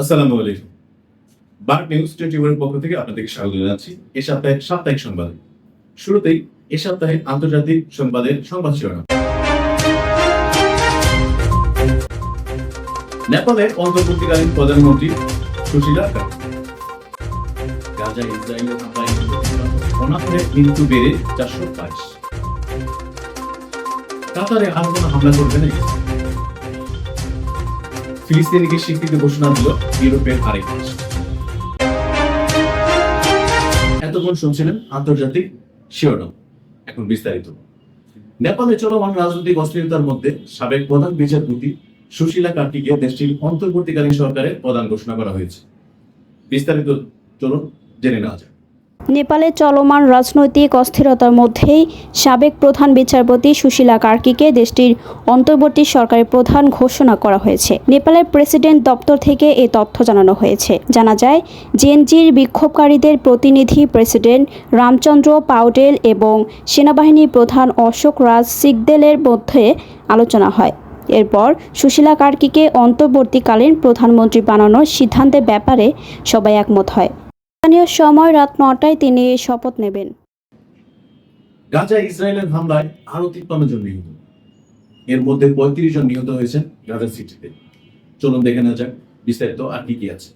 আসসালামু আলাইকুম। Bird news twenty পক্ষ থেকে আপনাদেরকে স্বাগত জানাচ্ছি। এ সপ্তাহের সাপ্তাহিক সংবাদ। শুরুতেই এ সপ্তাহে আন্তর্জাতিক সংবাদের সংবাদ শিরোনাম। নেপালের অন্তর্বর্তীকালীন প্রধানমন্ত্রী সুশীলা গাজা ইসরায়েলের হামলায় মৃত্যু বেড়ে চারশো বাইশ। কাতারে আর কোনো হামলা করবে না। ফিলিস্তিনিকে স্বীকৃতি ঘোষণা দিল ইউরোপের আরেক দেশ। এতক্ষণ শুনছিলেন আন্তর্জাতিক শিরোনাম। এখন বিস্তারিত। নেপালে চলমান রাজনৈতিক অস্থিরতার মধ্যে সাবেক প্রধান বিচারপতি সুশীলা কার্তিকে দেশটির অন্তর্বর্তীকালীন সরকারের প্রধান ঘোষণা করা হয়েছে। বিস্তারিত চলুন জেনে নেওয়া যাক। নেপালে চলমান রাজনৈতিক অস্থিরতার মধ্যেই সাবেক প্রধান বিচারপতি সুশীলা কার্কিকে দেশটির অন্তর্বর্তী সরকারের প্রধান ঘোষণা করা হয়েছে। নেপালের প্রেসিডেন্ট দপ্তর থেকে এ তথ্য জানানো হয়েছে। জানা যায় জেনজির বিক্ষোভকারীদের প্রতিনিধি প্রেসিডেন্ট রামচন্দ্র পাউডেল এবং সেনাবাহিনী প্রধান অশোক রাজ সিগদেলের মধ্যে আলোচনা হয়। এরপর সুশীলা কার্কিকে অন্তর্বর্তীকালীন প্রধানমন্ত্রী বানানোর সিদ্ধান্তের ব্যাপারে সবাই একমত হয়। স্থানীয় সময় রাত নটায় তিনি শপথ নেবেন। গাজা ইসরায়েলের হামলায় আরও তিপ্পান্ন জন নিহত। এর মধ্যে পঁয়ত্রিশ জন নিহত হয়েছেন গাজা সিটিতে। চলুন দেখে নেওয়া যাক বিস্তারিত আর কি কি আছে।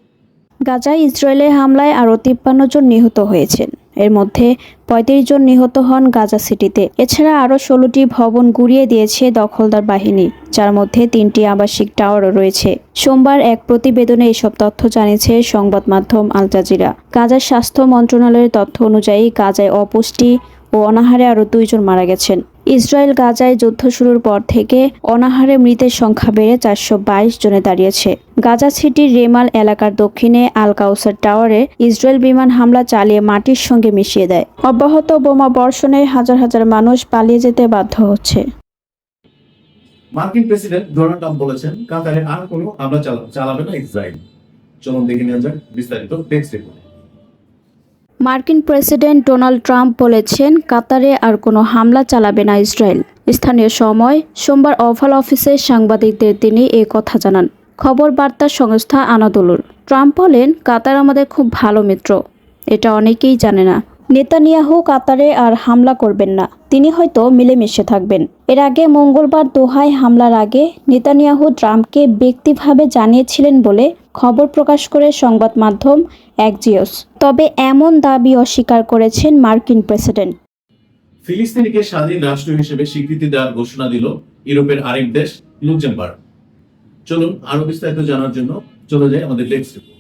গাজায় ইসরায়েলের হামলায় আরও তিপ্পান্ন জন নিহত হয়েছেন। এর মধ্যে পঁয়ত্রিশ জন নিহত হন গাজা সিটিতে। এছাড়া আরও ষোলোটি ভবন গুড়িয়ে দিয়েছে দখলদার বাহিনী, যার মধ্যে তিনটি আবাসিক টাওয়ারও রয়েছে। সোমবার এক প্রতিবেদনে এসব তথ্য জানিয়েছে সংবাদ মাধ্যম আল জাজিরা। গাজার স্বাস্থ্য মন্ত্রণালয়ের তথ্য অনুযায়ী গাজায় অপুষ্টি ও অনাহারে আরও দুইজন মারা গেছেন। ইসরায়েল গাজায় যুদ্ধ শুরুর পর থেকে অনাহারে মৃতের সংখ্যা বেড়ে চারশো বাইশ জনে দাঁড়িয়েছে। গাজা সিটির রেমাল এলাকার দক্ষিণে আল কাউসার টাওয়ারে ইসরায়েল বিমান হামলা চালিয়ে মাটির সঙ্গে মিশিয়ে দেয়। অব্যাহত বোমা বর্ষণে হাজার হাজার মানুষ পালিয়ে যেতে বাধ্য হচ্ছে। মার্কিন প্রেসিডেন্ট ডোনাল্ড ট্রাম্প বলেছেন, কাতারে আর কোনো হামলা চালাবে না ইসরায়েল। চলুন দেখে নেওয়া যাক বিস্তারিত টেক্সট রিপোর্ট। মার্কিন প্রেসিডেন্ট ডোনাল্ড ট্রাম্প বলেছেন, কাতারে আর কোনো হামলা চালাবে না ইসরায়েল। স্থানীয় সময় সোমবার ওভাল অফিসে সাংবাদিকদের তিনি এ কথা জানান। খবর বার্তা সংস্থা আনাদুলুর। ট্রাম্প বলেন, কাতার আমাদের খুব ভালো মিত্র। এটা অনেকেই জানে না। নেতানিয়াহু কাতারে আর হামলা করবেন না। তিনি হয়তো মিলেমিশে থাকবেন। এর আগে মঙ্গলবার দোহায় হামলার আগে নেতানিয়াহু ট্রাম্পকে ব্যক্তিভাবে জানিয়েছিলেন বলে খবর প্রকাশ করে সংবাদ মাধ্যম একজিওস তবে এমন দাবি অস্বীকার করেছেন মার্কিন প্রেসিডেন্ট। ফিলিস্তিনিকে স্বাধীন রাষ্ট্র হিসেবে স্বীকৃতি দেওয়ার ঘোষণা দিল ইউরোপের আরেক দেশ লুক্সেমবার্গ। চলুন আরও বিস্তারিত জানার জন্য চলে যাই আমাদের রিপোর্ট।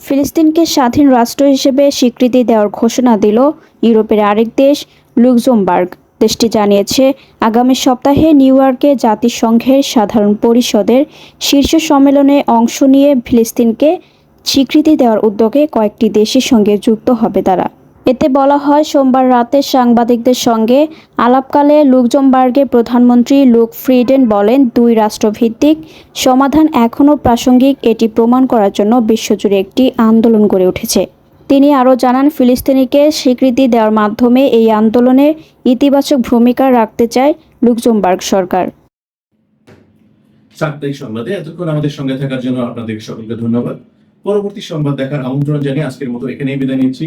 ফিলিস্তিনকে স্বাধীন রাষ্ট্র হিসেবে স্বীকৃতি দেওয়ার ঘোষণা দিল ইউরোপের আরেক দেশ, লুক্সেমবার্গ। দেশটি জানিয়েছে, আগামী সপ্তাহে নিউ ইয়র্কে জাতিসংঘের সাধারণ পরিষদের শীর্ষ সম্মেলনে অংশ নিয়ে ফিলিস্তিনকে স্বীকৃতি দেওয়ার উদ্যোগে কয়েকটি দেশের সঙ্গে যুক্ত হবে তারা। এতে বলা হয়, সোমবার রাতে সাংবাদিকদের সঙ্গে আলাপকালে লুক্সেমবার্গের প্রধানমন্ত্রী লুক ফ্রিডেন বলেন, দুই রাষ্ট্রভিত্তিক সমাধান এখনও প্রাসঙ্গিক, এটি প্রমাণ করার জন্য বিশ্বজুড়ে একটি আন্দোলন গড়ে উঠেছে। তিনি আরও জানান, ফিলিস্তিনিকে স্বীকৃতি দেওয়ার মাধ্যমে এই আন্দোলনে ইতিবাচক ভূমিকা রাখতে চায় লুকজমবার্গ সরকার। সাপ্তাহিক সংবাদে এতক্ষণ আমাদের সঙ্গে থাকার জন্য আপনাদের সকলকে ধন্যবাদ। পরবর্তী সংবাদ দেখার আমন্ত্রণ জানিয়ে আজকের মতো এখানেই বিদায় নিচ্ছি।